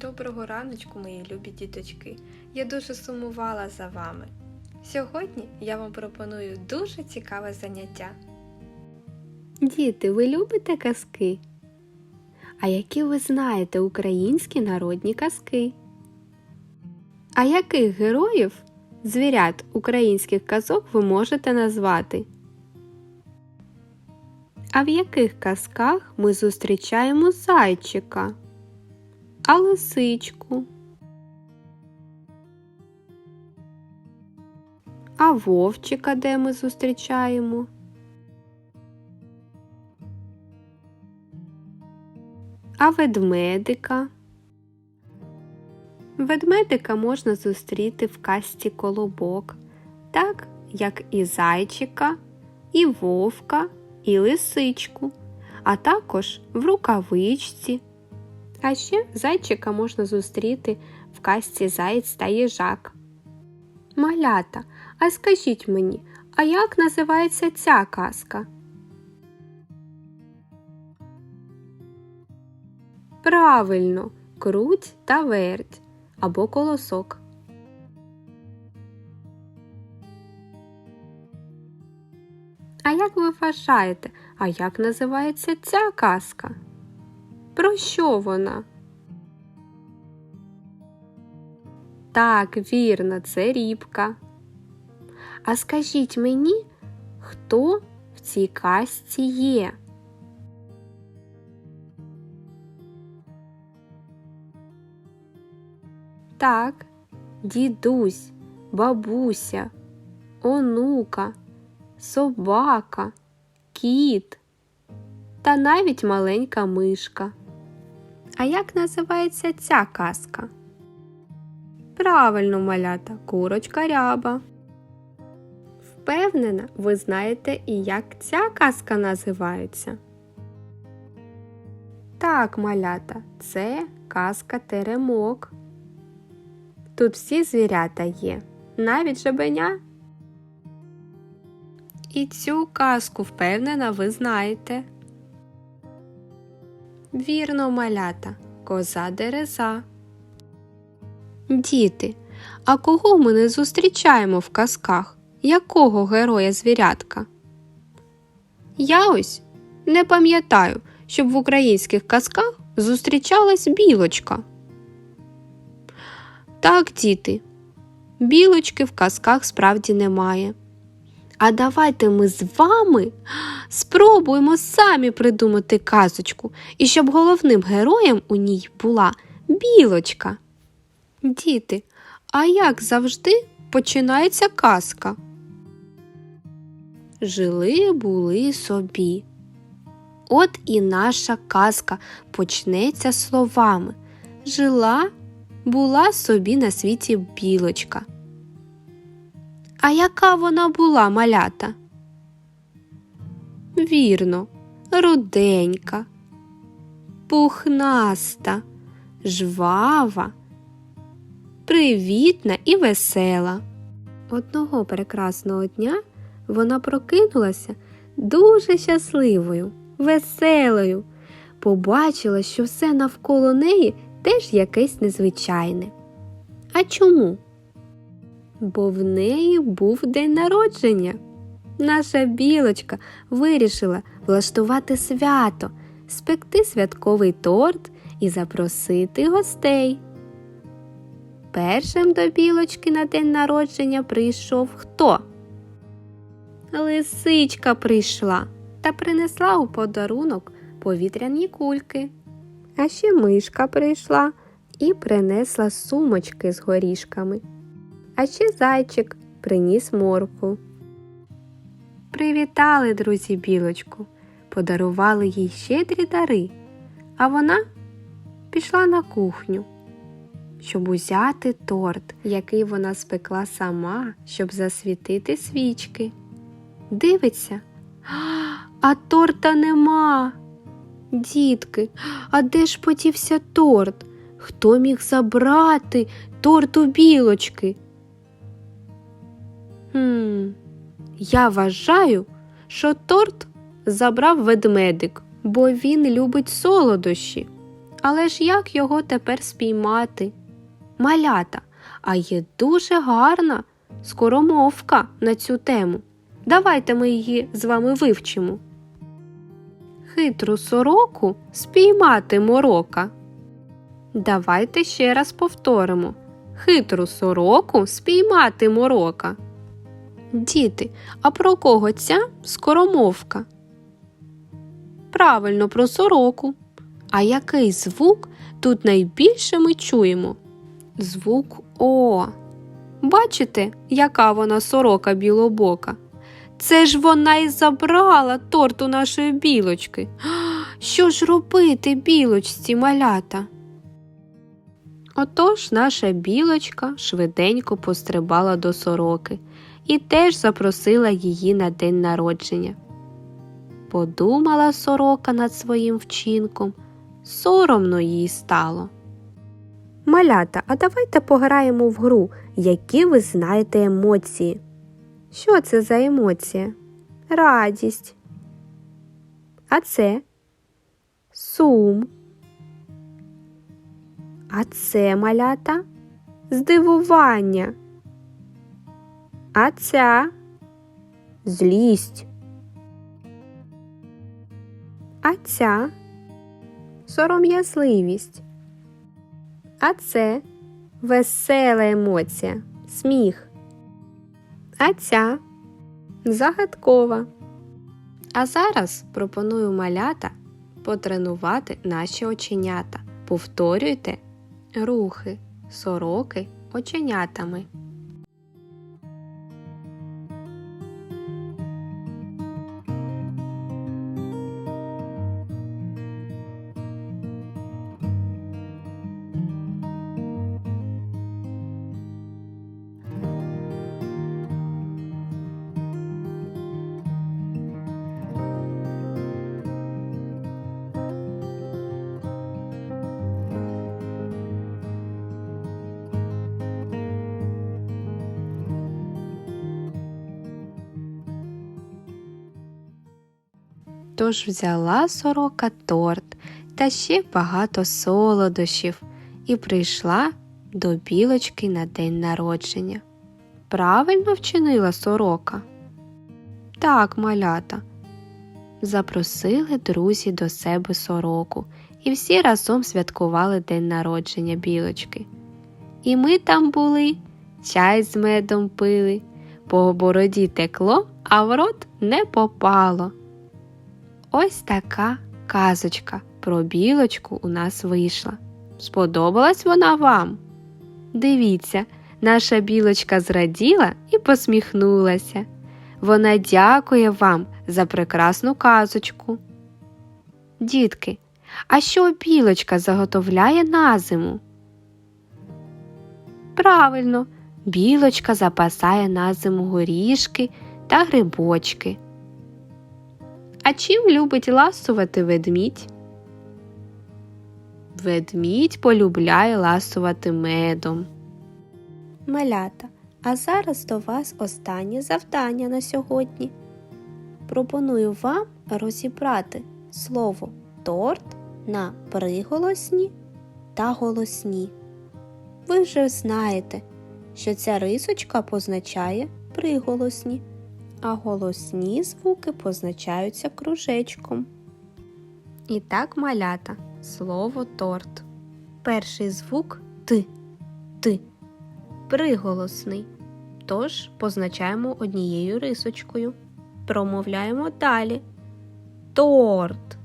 Доброго раночку, мої любі діточки. Я дуже сумувала за вами. Сьогодні я вам пропоную дуже цікаве заняття. Діти, ви любите казки? А які ви знаєте українські народні казки? А яких героїв звірят українських казок ви можете назвати? А в яких казках ми зустрічаємо зайчика? А лисичку? А вовчика де ми зустрічаємо? А ведмедика? Ведмедика можна зустріти в касті колобок, так як і зайчика, і вовка, і лисичку, а також в рукавичці. А ще зайчика можна зустріти в касті заєць та їжак. Малята, а скажіть мені, а як називається ця казка? Правильно, круть та верть або колосок. А як ви вважаєте, а як називається ця казка? Про що вона? Так, вірно, це рібка. А скажіть мені, хто в цій казці є? Так, дідусь, бабуся, онука, собака, кіт та навіть маленька мишка. А як називається ця казка? Правильно, малята, курочка ряба. Впевнена, ви знаєте і як ця казка називається. Так, малята, це казка теремок. Тут всі звірята є, навіть жабеня. І цю казку, впевнена, ви знаєте. Вірно, малята, коза дереза. Діти, а кого ми не зустрічаємо в казках? Якого героя звірятка? Я ось не пам'ятаю, щоб в українських казках зустрічалась білочка. Так, діти, білочки в казках справді немає. А давайте ми з вами спробуємо самі придумати казочку, і щоб головним героєм у ній була білочка. Діти, а як завжди починається казка? Жили були собі. От і наша казка почнеться словами Жила була собі на світі білочка. А яка вона була малята? Вірно, руденька, пухнаста, жвава, привітна і весела. Одного прекрасного дня вона прокинулася дуже щасливою, веселою, побачила, що все навколо неї теж якесь незвичайне. А чому? Бо в неї був день народження. Наша білочка вирішила влаштувати свято, спекти святковий торт і запросити гостей. Першим до білочки на день народження прийшов хто? Лисичка прийшла та принесла у подарунок повітряні кульки. А ще мишка прийшла і принесла сумочки з горішками. А ще зайчик приніс морку. Привітали друзі білочку, подарували їй щедрі дари, а вона пішла на кухню, щоб узяти торт, який вона спекла сама, щоб засвітити свічки. Дивиться, а торта нема. Дітки, а де ж подівся торт? Хто міг забрати торт у білочки? Хм, я вважаю, що торт забрав ведмедик, бо він любить солодощі. Але ж як його тепер спіймати? Малята, а є дуже гарна скоромовка на цю тему. Давайте ми її з вами вивчимо. Хитру сороку спіймати морока. Давайте ще раз повторимо. Хитру сороку спіймати морока. Діти, а про кого ця скоромовка? Правильно, про сороку. А який звук тут найбільше ми чуємо? Звук О. Бачите, яка вона сорока білобока? Це ж вона і забрала торт у нашої білочки. Що ж робити, білочці малята? Отож наша білочка швиденько пострибала до сороки і теж запросила її на день народження. Подумала сорока над своїм вчинком, соромно їй стало. Малята, а давайте пограємо в гру, які ви знаєте емоції. Що це за емоція? Радість. А це сум. А це малята здивування. А ця злість. А ця сором'язливість. А це весела емоція, сміх. А ця загадкова. А зараз пропоную малята потренувати наші оченята. Повторюйте рухи сороки оченятами. Тож взяла сорока торт та ще багато солодощів і прийшла до білочки на день народження. Правильно вчинила сорока? Так, малята. Запросили друзі до себе сороку, і всі разом святкували день народження білочки. І ми там були, чай з медом пили, по бороді текло, а в рот не попало. Ось така казочка про білочку у нас вийшла. Сподобалась вона вам? Дивіться, наша білочка зраділа і посміхнулася. Вона дякує вам за прекрасну казочку. Дітки, а що білочка заготовляє на зиму? Правильно, білочка запасає на зиму горішки та грибочки. А чим любить ласувати ведмідь? Ведмідь полюбляє ласувати медом. Малята, а зараз до вас останнє завдання на сьогодні. Пропоную вам розібрати слово торт на приголосні та голосні. Ви вже знаєте, що ця рисочка позначає приголосні а голосні звуки позначаються кружечком. І так малята слово торт. Перший звук Т. Т. Приголосний. Тож позначаємо однією рисочкою. Промовляємо далі. Торт.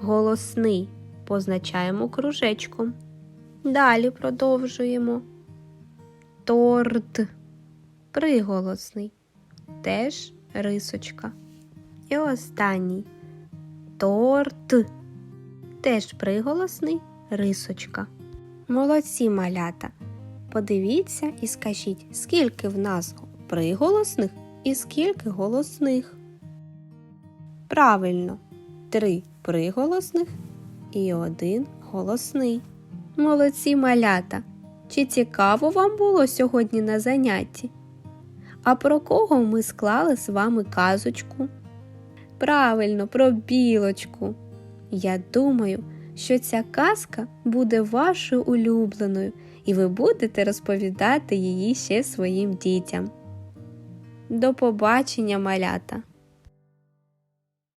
Голосний. Позначаємо кружечком. Далі продовжуємо. Торт. Приголосний теж рисочка. І останній торт. Теж приголосний рисочка. Молодці малята. Подивіться і скажіть, скільки в нас приголосних і скільки голосних. Правильно, три приголосних і один голосний. Молодці малята. Чи цікаво вам було сьогодні на занятті? А про кого ми склали з вами казочку? Правильно, про білочку. Я думаю, що ця казка буде вашою улюбленою, і ви будете розповідати її ще своїм дітям. До побачення, малята!